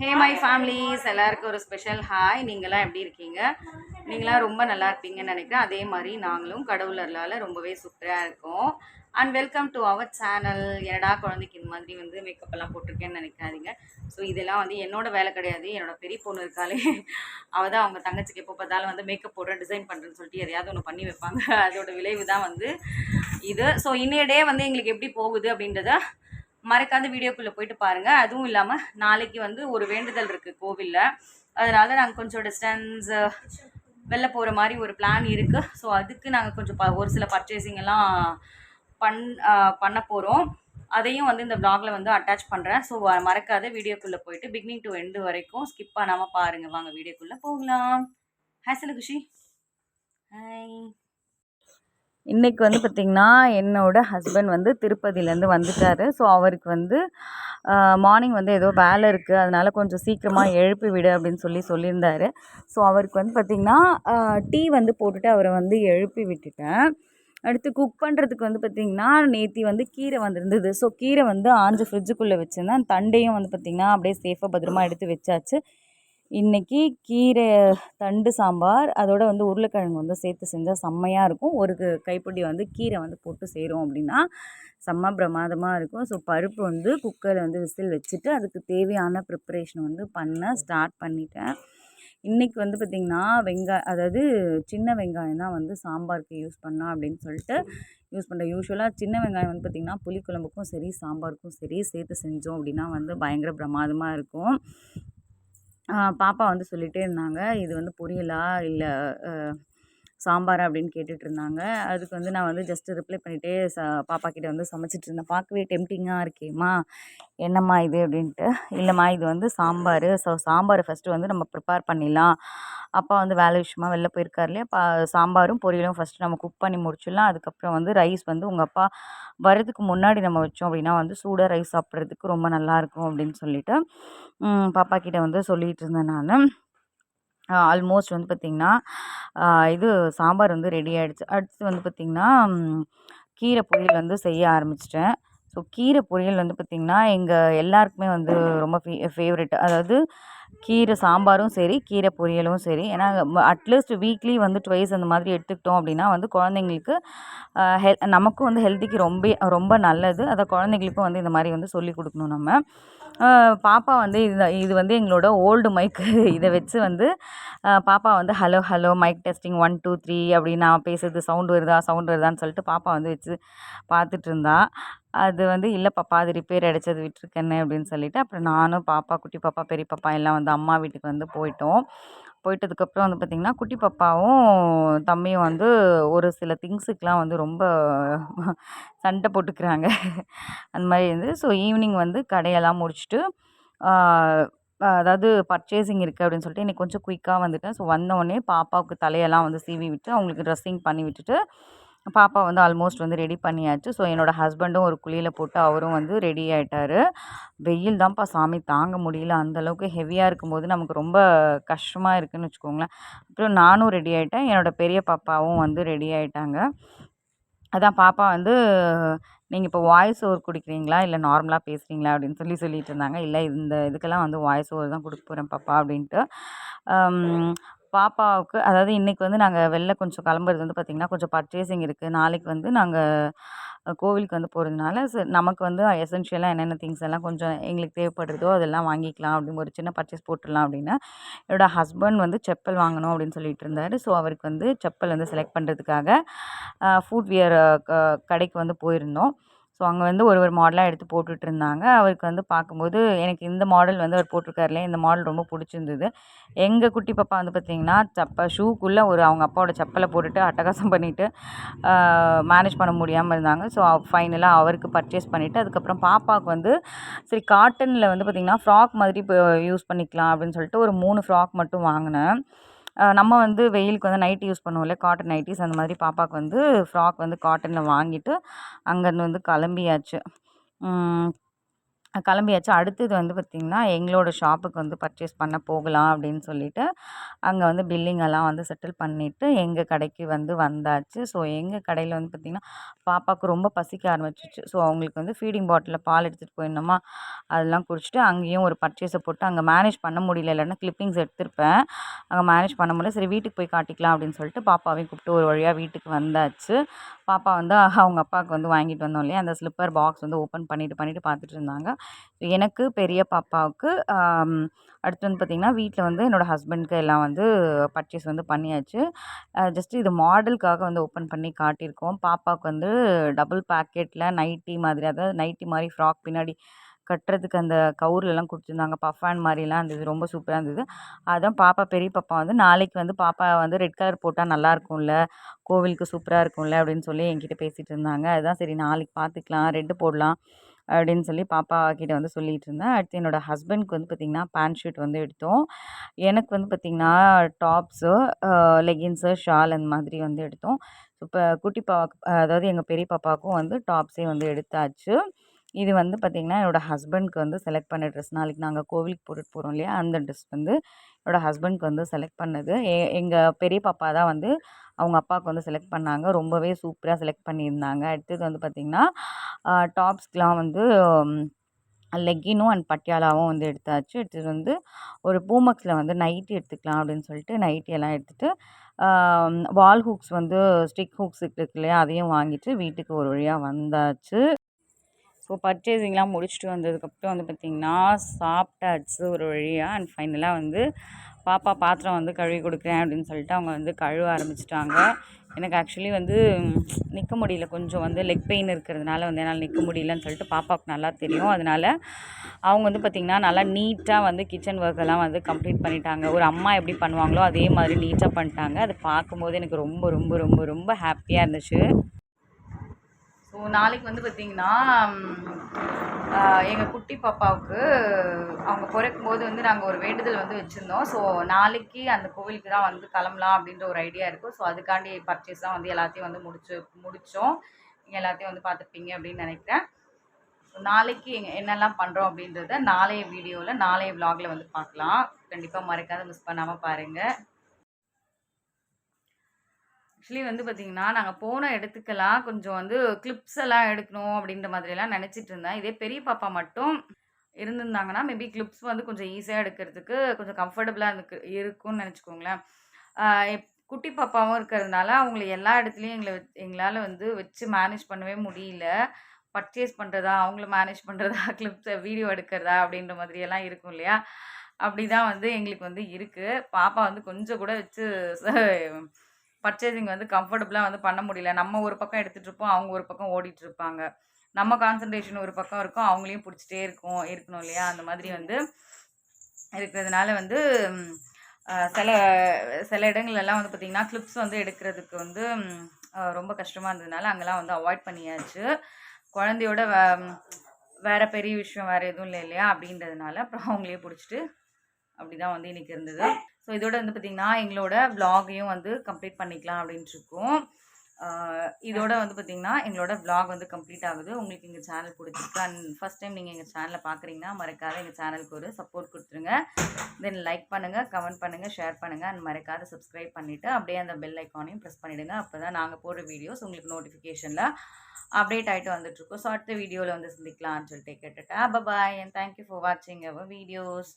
Hey my families எல்லாருக்கும் ஒரு special hi நீங்களாம் எப்படி இருக்கீங்க? நீங்களாம் ரொம்ப நல்லா இருப்பீங்கன்னு நினைக்கிறேன். அதே மாதிரி நாங்களும் கடவுளர்களால் ரொம்பவே சூப்பராக இருக்கோம். And welcome to our channel என்னடா குழந்தைக்கு இந்த மாதிரி வந்து மேக்கப் எல்லாம் போட்டிருக்கேன்னு நினைக்காதீங்க. ஸோ இதெல்லாம் வந்து என்னோட வேலை கிடையாது. என்னோட பெரிய பொண்ணு இருக்காளே. அவள் தான் அவங்க தங்கச்சிக்கு எப்போ பார்த்தாலும் வந்து மேக்கப் போடுறேன் டிசைன் பண்ணுறேன்னு சொல்லிட்டு எதையாவது ஒன்று பண்ணி வைப்பாங்க. அதோட விளைவு தான் வந்து இது. ஸோ இன்னைய டே வந்து எங்களுக்கு எப்படி போகுது அப்படின்றத மறக்காத வீடியோக்குள்ளே போயிட்டு பாருங்கள் அதுவும் இல்லாமல் நாளைக்கு வந்து ஒரு வேண்டுதல் இருக்குது கோவிலில். அதனால் நாங்கள் கொஞ்சம் டிஸ்டன்ஸ் வெளில போகிற மாதிரி ஒரு பிளான் இருக்குது ஸோ அதுக்கு நாங்கள் கொஞ்சம் ப ஒரு சில பர்ச்சேசிங் எல்லாம் பண் பண்ண போகிறோம் அதையும் வந்து இந்த பிளாகில் வந்து அட்டாச் பண்ணுறேன் ஸோ மறக்காத வீடியோக்குள்ளே போயிட்டு பிகினிங் டு எண்டு வரைக்கும் ஸ்கிப் பண்ணாமல் பாருங்கள் வாங்க வீடியோக்குள்ளே போகலாம். ஹாய் குஷி ஹாய் இன்றைக்கி வந்து பார்த்திங்கன்னா என்னோட ஹஸ்பண்ட் வந்து திருப்பதியிலேருந்து வந்துட்டார். ஸோ அவருக்கு வந்து மார்னிங் வந்து ஏதோ வேலை இருக்குது அதனால் கொஞ்சம் சீக்கிரமாக எழுப்பி விடு அப்படின்னு சொல்லி சொல்லியிருந்தாரு. ஸோ அவருக்கு வந்து பார்த்திங்கன்னா டீ வந்து போட்டுட்டு அவரை வந்து எழுப்பி விட்டுட்டேன். அடுத்து குக் பண்ணுறதுக்கு வந்து பார்த்திங்கன்னா நேத்தி வந்து கீரை வந்திருந்தது. ஸோ கீரை வந்து ஆஞ்சு ஃப்ரிட்ஜுக்குள்ளே வச்சுருந்தேன். தண்டையும் வந்து பார்த்திங்கன்னா அப்படியே சேஃபாக பத்திரமா எடுத்து வச்சாச்சு. இன்றைக்கி கீரை தண்டு சாம்பார் அதோட வந்து உருளைக்கிழங்கு வந்து சேர்த்து செஞ்சால் செம்மையாக இருக்கும். ஒரு கைப்பிடி வந்து கீரை வந்து போட்டு செய்கிறோம் அப்படின்னா செம்ம பிரமாதமாக இருக்கும். ஸோ பருப்பு வந்து குக்கரில் வந்து விசில் வச்சுட்டு அதுக்கு தேவையான ப்ரிப்பரேஷன் வந்து பண்ண ஸ்டார்ட் பண்ணிட்டேன். இன்றைக்கி வந்து பார்த்திங்கன்னா வெங்காய அதாவது சின்ன வெங்காயம் தான் வந்து சாம்பாருக்கு யூஸ் பண்ணலாம் அப்படின்னு சொல்லிட்டு யூஸ் பண்ணுறேன் யூஸ்வலாக சின்ன வெங்காயம் வந்து பார்த்திங்கன்னா புளிக்குழம்புக்கும் சரி சாம்பாருக்கும் சரி சேர்த்து செஞ்சோம் அப்படின்னா வந்து பயங்கர பிரமாதமாக இருக்கும். பாப்பா வந்து சொல்லிகிட்டே இருந்தாங்க. இது வந்து புரியலா? இல்லை சாம்பார் அப்படின்னு கேட்டுட்டு இருந்தாங்க. அதுக்கு வந்து நான் வந்து ஜஸ்ட் ரிப்ளை பண்ணிகிட்டே ச பாப்பா கிட்டே வந்து சமைச்சிட்டு இருந்தேன். பார்க்கவே டெம்டிங்காக இருக்கேம்மா. என்னம்மா இது அப்படின்ட்டு. இல்லைம்மா இது வந்து சாம்பார். ஸோ சாம்பார் ஃபஸ்ட்டு வந்து நம்ம ப்ரிப்பேர் பண்ணிடலாம். அப்பா வந்து வேலை விஷயமா வெளில போயிருக்காரு இல்லையா? பா சாம்பாரும் பொரியலும் ஃபஸ்ட்டு நம்ம குக் பண்ணி முடிச்சிடலாம். அதுக்கப்புறம் வந்து ரைஸ் வந்து உங்கள் அப்பா வரதுக்கு முன்னாடி நம்ம வச்சோம் அப்படின்னா வந்து சூடாக ரைஸ் சாப்பிட்றதுக்கு ரொம்ப நல்லாயிருக்கும் அப்படின்னு சொல்லிட்டு பாப்பா கிட்டே வந்து சொல்லிகிட்டு இருந்தேன் நான். ஆல்மோஸ்ட் வந்து பார்த்திங்கன்னா இது சாம்பார் வந்து ரெடி ஆகிடுச்சு அடுத்து வந்து பார்த்திங்கன்னா கீரை பொரியல் வந்து செய்ய ஆரம்பிச்சிட்டேன். ஸோ கீரை பொரியல் வந்து பார்த்திங்கன்னா எங்கள் எல்லாருக்குமே வந்து ரொம்ப ஃபே ஃபேவரெட் அதாவது கீரை சாம்பாரும் சரி கீரை பொரியலும் சரி. ஏன்னா அட்லீஸ்ட் வீக்லி வந்து ட்வைஸ் அந்த மாதிரி எடுத்துக்கிட்டோம் அப்படின்னா வந்து குழந்தைங்களுக்கு ஹெல் நமக்கும் வந்து ஹெல்த்திக்கு ரொம்ப ரொம்ப நல்லது. அதை குழந்தைங்களுக்கும் வந்து இந்த மாதிரி வந்து சொல்லி கொடுக்கணும் நம்ம. பாப்பா வந்து இது இது வந்து எங்களோட ஓல்டு மைக்கு இதை வச்சு வந்து பாப்பா வந்து hello hello mic testing one two three அப்படின்னு நான் பேசுறது சவுண்டு வருதா சவுண்டு வருதான்னு சொல்லிட்டு பாப்பா வந்து வச்சு பார்த்துட்டு இருந்தா. அது வந்து இல்லை பாப்பா அது ரிப்பேர் அடித்தது விட்டுருக்கேன்னு அப்படின்னு சொல்லிட்டு அப்புறம் நானும் பாப்பா குட்டி பாப்பா பெரிய பாப்பா எல்லாம் வந்து அம்மா வீட்டுக்கு வந்து போயிட்டோம். போயிட்டதுக்கப்புறம் வந்து பார்த்திங்கன்னா குட்டி பாப்பாவும் தம்பியும் வந்து ஒரு சில திங்ஸுக்கெலாம் வந்து ரொம்ப சண்டை போட்டுக்கிறாங்க. அந்த மாதிரி இருந்து ஸோ ஈவினிங் வந்து கடையெல்லாம் முடிச்சுட்டு அதாவது பர்ச்சேசிங் இருக்குது அப்படின்னு சொல்லிட்டு இன்றைக்கி கொஞ்சம் குயிக்காக வந்துட்டேன். ஸோ வந்தோடனே பாப்பாவுக்கு தலையெல்லாம் வந்து சீவி விட்டு அவங்களுக்கு ட்ரெஸ்ஸிங் பண்ணி விட்டுட்டு பாப்பா வந்து ஆல்மோஸ்ட் வந்து ரெடி பண்ணியாச்சு. ஸோ என்னோடய ஹஸ்பண்டும் ஒரு குழியில் போட்டு அவரும் வந்து ரெடி ஆகிட்டார் வெயில் தான்ப்பா சாமி தாங்க முடியல. அந்தளவுக்கு ஹெவியாக இருக்கும்போது நமக்கு ரொம்ப கஷ்டமாக இருக்குன்னு வச்சுக்கோங்களேன். அப்புறம் நானும் ரெடி ஆகிட்டேன் என்னோடய பெரிய பாப்பாவும் வந்து ரெடி ஆகிட்டாங்க அதான் பாப்பா வந்து நீங்கள் இப்போ வாய்ஸ் ஓவர் கொடுக்குறீங்களா? இல்லை நார்மலாக பேசுகிறீங்களா அப்படின்னு சொல்லி சொல்லிட்டு இருந்தாங்க. இல்லை இந்த இதுக்கெல்லாம் வந்து வாய்ஸ் ஓவர் தான் கொடுக்க போகிறேன் பாப்பா. அப்படின்ட்டு. பாப்பாவுக்கு அதாவது இன்றைக்கி வந்து நாங்கள் வெளில கொஞ்சம் கிளம்புறது வந்து பார்த்திங்கன்னா கொஞ்சம் பர்ச்சேசிங் இருக்குது நாளைக்கு வந்து நாங்கள் கோவிலுக்கு வந்து போகிறதுனால சரி நமக்கு வந்து எசென்ஷியலாக என்னென்ன திங்ஸ் எல்லாம் கொஞ்சம் எங்களுக்கு தேவைப்படுறதோ அதெல்லாம் வாங்கிக்கலாம் அப்படின்னு ஒரு சின்ன பர்ச்சேஸ் போட்டுடலாம் அப்படின்னா என்னோட ஹஸ்பண்ட் வந்து செப்பல் வாங்கணும் அப்படின்னு சொல்லிட்டு இருந்தார். ஸோ அவருக்கு வந்து செப்பல் வந்து செலக்ட் பண்ணுறதுக்காக ஃபுட் வியர் கடைக்கு வந்து போயிருந்தோம். ஸோ அங்கே வந்து ஒரு ஒரு மாடலாக எடுத்து போட்டுட்டு இருந்தாங்க அவருக்கு வந்து பார்க்கும்போது எனக்கு இந்த மாடல் வந்து அவர் போட்டிருக்காருலே இந்த மாடல் ரொம்ப பிடிச்சிருந்தது. எங்கள் குட்டி பாப்பா வந்து பார்த்திங்கன்னா செப்ப ஷூக்குள்ளே ஒரு அவங்க அப்பாவோட செப்பலை போட்டுட்டு அட்டகாசம் பண்ணிவிட்டு மேனேஜ் பண்ண முடியாமல் இருந்தாங்க. ஸோ ஃபைனலாக அவருக்கு பர்ச்சேஸ் பண்ணிவிட்டு அதுக்கப்புறம் பாப்பாவுக்கு வந்து சரி காட்டனில் வந்து பார்த்திங்கன்னா ஃப்ராக் மாதிரி இப்போ யூஸ் பண்ணிக்கலாம் அப்படின்னு சொல்லிட்டு ஒரு மூணு ஃப்ராக் மட்டும் வாங்கினேன். நம்ம வந்து வெயிலுக்கு வந்து நைட்டி யூஸ் பண்ணுவோம்ல காட்டன் நைட்டிஸ். அந்த மாதிரி பாப்பாவுக்கு வந்து ஃப்ராக் வந்து காட்டனில் வாங்கிட்டு அங்கேருந்து வந்து கிளம்பியாச்சு. கிளம்பியாச்சு. அடுத்தது வந்து பார்த்திங்கன்னா எங்களோட ஷாப்புக்கு வந்து பர்ச்சேஸ் பண்ண போகலாம் அப்படின்னு சொல்லிட்டு அங்கே வந்து பில்லிங் எல்லாம் வந்து செட்டில் பண்ணிவிட்டு எங்கள் கடைக்கு வந்து வந்தாச்சு. ஸோ எங்கள் கடையில் வந்து பார்த்திங்கன்னா பாப்பாவுக்கு ரொம்ப பசிக்க ஆரம்பிச்சிச்சு. ஸோ அவங்களுக்கு வந்து ஃபீடிங் பாட்டிலில் பால் எடுத்துகிட்டு போயிருந்தோமா அதெல்லாம் குடிச்சிட்டு அங்கேயும் ஒரு பர்ச்சேஸை போட்டு அங்கே மேனேஜ் பண்ண முடியல. இல்லைன்னா கிளிப்பிங்ஸ் எடுத்திருப்பேன். அங்கே மேனேஜ் பண்ண முடியல. சரி வீட்டுக்கு போய் காட்டிக்கலாம் அப்படின்னு சொல்லிட்டு பாப்பாவையும் கூப்பிட்டு ஒரு வழியாக வீட்டுக்கு வந்தாச்சு. பாப்பா வந்து அவங்க அப்பாவுக்கு வந்து வாங்கிட்டு வந்தோம் இல்லையா? அந்த ஸ்லிப்பர் பாக்ஸ் வந்து ஓப்பன் பண்ணிவிட்டு பண்ணிவிட்டு பார்த்துட்டு இருந்தாங்க. எனக்கு பெரிய பாப்பாவுக்கு அடுத்து வந்து பார்த்திங்கன்னா வீட்டில் வந்து என்னோடய ஹஸ்பண்ட்க்கு எல்லாம் வந்து பர்ச்சேஸ் வந்து பண்ணியாச்சு. ஜஸ்ட் இது மாடலுக்காக வந்து ஓப்பன் பண்ணி காட்டியிருக்கோம். பாப்பாவுக்கு வந்து டபுள் பேக்கெட்டில் நைட்டி மாதிரி அதாவது நைட்டி மாதிரி ஃப்ராக் பின்னாடி கட்டுறதுக்கு அந்த கவுர்லலாம் கொடுத்துருந்தாங்க. பஃபான் மாதிரிலாம் இருந்தது ரொம்ப சூப்பராக இருந்தது. அதுதான் பாப்பா பெரிய பாப்பா வந்து நாளைக்கு வந்து பாப்பா வந்து ரெட் கலர் போட்டால் நல்லா இருக்கும்ல கோவிலுக்கு சூப்பராக இருக்கும்ல அப்படின்னு சொல்லி என்கிட்ட பேசிகிட்டு இருந்தாங்க. அதுதான் சரி நாளைக்கு பார்த்துக்கலாம் ரெட்டு போடலாம். அப்படின்னு சொல்லி பாப்பா கிட்ட வந்து சொல்லிகிட்டு இருந்தேன். அடுத்து என்னோடய ஹஸ்பண்ட்க்கு வந்து பார்த்திங்கன்னா பேண்ட் ஷர்ட் வந்து எடுத்தோம். எனக்கு வந்து பார்த்திங்கன்னா டாப்ஸு லெகின்ஸு ஷால் அந்த மாதிரி வந்து எடுத்தோம். இப்போ குட்டி பாப்பா அதாவது எங்கள் பெரிய பாப்பாவுக்கும் வந்து டாப்ஸே வந்து எடுத்தாச்சு. இது வந்து பார்த்திங்கன்னா என்னோடய ஹஸ்பண்ட்க்கு வந்து செலக்ட் பண்ண ட்ரெஸ். நாளைக்கு நாங்கள் கோவிலுக்கு போட்டுட்டு போகிறோம் இல்லையா அந்த ட்ரெஸ் வந்து என்னோடய ஹஸ்பண்ட்க்கு வந்து செலக்ட் பண்ணது. எ எங்கள் பெரிய பாப்பா தான் வந்து அவங்க அப்பாவுக்கு வந்து செலக்ட் பண்ணாங்க. ரொம்பவே சூப்பராக செலக்ட் பண்ணியிருந்தாங்க. அடுத்தது வந்து பார்த்திங்கன்னா டாப்ஸ்க்கெலாம் வந்து லெக்கினும் அண்ட் பட்டியாலாவும் வந்து எடுத்தாச்சு. எடுத்துட்டு வந்து ஒரு பூமக்ஸில் வந்து நைட்டி எடுத்துக்கலாம் அப்படின்னு சொல்லிட்டு நைட்டி எல்லாம் எடுத்துகிட்டு வால் ஹூக்ஸ் வந்து ஸ்டிக் ஹூக்ஸ் இருக்கு இல்லையா அதையும் வாங்கிட்டு வீட்டுக்கு ஒரு வழியாக வந்தாச்சு. ஸோ பர்ச்சேசிங்லாம் முடிச்சுட்டு வந்ததுக்கப்புறம் வந்து பார்த்திங்கன்னா சாப்பிட்டாச்சு ஒரு வழியாக அண்ட் ஃபைனலாக வந்து பாப்பா பாத்திரம் வந்து கழுவி கொடுக்குறேன் அப்படின்னு சொல்லிட்டு அவங்க வந்து கழுவ ஆரம்பிச்சிட்டாங்க. எனக்கு ஆக்சுவலி வந்து நிற்க முடியல. கொஞ்சம் வந்து லெக் பெயின் இருக்கிறதுனால வந்து என்னால் நிற்க முடியலன்னு சொல்லிட்டு பாப்பாவுக்கு நல்லா தெரியும். அதனால் அவங்க வந்து பார்த்திங்கன்னா நல்லா நீட்டாக வந்து கிச்சன் ஒர்க்கெல்லாம் வந்து கம்ப்ளீட் பண்ணிட்டாங்க. ஒரு அம்மா எப்படி பண்ணுவாங்களோ அதே மாதிரி நீட்டாக பண்ணிட்டாங்க. அது பார்க்கும்போது எனக்கு ரொம்ப ரொம்ப ரொம்ப ரொம்ப ஹாப்பியாக இருந்துச்சு. நாளைக்கு வந்து பார்த்திங்கன்னா எங்கள் குட்டி பாப்பாவுக்கு அவங்க பிறக்கும் போது வந்து நாங்கள் ஒரு வேண்டுதல் வந்து வச்சுருந்தோம். ஸோ நாளைக்கு அந்த கோவிலுக்கு தான் வந்து கிளம்பலாம் அப்படின்ற ஒரு ஐடியா இருக்கும். ஸோ அதுக்காண்டி பர்ச்சேஸ் தான் வந்து எல்லாத்தையும் வந்து முடிச்சு முடித்தோம் நீங்கள் எல்லாத்தையும் வந்து பார்த்துப்பீங்க அப்படின்னு நினைக்கிறேன். ஸோ நாளைக்கு எங்கள் என்னெல்லாம் பண்ணுறோம் அப்படின்றத நாளைய வீடியோவில் நாளைய விலாகில் வந்து பார்க்கலாம். கண்டிப்பாக மறக்காத மிஸ் பண்ணாமல் பாருங்கள் ஆக்சுவலி வந்து பார்த்திங்கன்னா நாங்கள் போன இடத்துக்கெல்லாம் கொஞ்சம் வந்து கிளிப்ஸ் எல்லாம் எடுக்கணும் அப்படின்ற மாதிரியெல்லாம் நினச்சிட்டு இருந்தேன். இதே பெரிய பாப்பா மட்டும் இருந்திருந்தாங்கன்னா மேபி கிளிப்ஸ் வந்து கொஞ்சம் ஈஸியாக எடுக்கிறதுக்கு கொஞ்சம் கம்ஃபர்டபுளாக இருக்கு இருக்கும்னு நினச்சிக்கோங்களேன். குட்டி பாப்பாவும் இருக்கிறதுனால அவங்கள எல்லா இடத்துலையும் எங்களை எங்களால் வந்து வச்சு மேனேஜ் பண்ணவே முடியல. பர்ச்சேஸ் பண்ணுறதா அவங்கள மேனேஜ் பண்ணுறதா கிளிப்ஸை வீடியோ எடுக்கிறதா அப்படின்ற மாதிரியெல்லாம் இருக்கும் இல்லையா? அப்படி தான் வந்து எங்களுக்கு வந்து இருக்குது பாப்பா வந்து கொஞ்சம் கூட வச்சு பர்ச்சேசிங் வந்து கம்ஃபர்டபுளாக வந்து பண்ண முடியல. நம்ம ஒரு பக்கம் எடுத்துகிட்டு இருப்போம் அவங்க ஒரு பக்கம் ஓடிட்டு இருப்பாங்க. நம்ம கான்சன்ட்ரேஷன் ஒரு பக்கம் இருக்கும் அவங்களையும் பிடிச்சிட்டே இருக்கும் இருக்கணும் இல்லையா? அந்த மாதிரி வந்து இருக்கிறதுனால வந்து சில சில இடங்கள்லாம் வந்து பார்த்திங்கன்னா கிளிப்ஸ் வந்து எடுக்கிறதுக்கு வந்து ரொம்ப கஷ்டமாக இருந்ததுனால அங்கெல்லாம் வந்து அவாய்ட் பண்ணியாச்சு. குழந்தையோட வே வேறு பெரிய விஷயம் வேறு எதுவும் இல்லை இல்லையா? அப்படின்றதுனால அப்புறம் அவங்களே பிடிச்சிட்டு அப்படி தான் வந்து இன்றைக்கி இருந்தது. ஸோ இதோட வந்து பார்த்திங்கன்னா எங்களோட விலாகையும் வந்து கம்ப்ளீட் பண்ணிக்கலாம் அப்படின்ட்டு இருக்கோம் இதோட வந்து பார்த்திங்கன்னா எங்களோட விலாக் வந்து கம்ப்ளீட் ஆகுது. உங்களுக்கு எங்கள் சேனல் பிடிச்சிருக்கு? அண்ட் ஃபஸ்ட் டைம் நீங்கள் எங்கள் சேனலை பார்க்குறீங்கன்னா மறக்காத எங்கள் சேனலுக்கு ஒரு சப்போர்ட் கொடுத்துருங்க. தென் லைக் பண்ணுங்கள் கமெண்ட் பண்ணுங்கள் ஷேர் பண்ணுங்கள் அண்ட் மறக்காத சப்ஸ்கிரைப் பண்ணிவிட்டு அப்படியே அந்த பெல் ஐக்கானையும் ப்ரெஸ் பண்ணிவிடுங்க அப்போ தான் நாங்கள் போடுற வீடியோஸ் உங்களுக்கு நோட்டிஃபிகேஷனில் அப்டேட் ஆகிட்டு வந்துட்டுருக்கோம் ஸோ அடுத்த வீடியோவில் வந்து சந்திக்கலாம்னு சொல்லிட்டு கேட்டுட்டேன். பாய் அண்ட் தேங்க்யூ ஃபார் வாட்சிங் அவர் வீடியோஸ்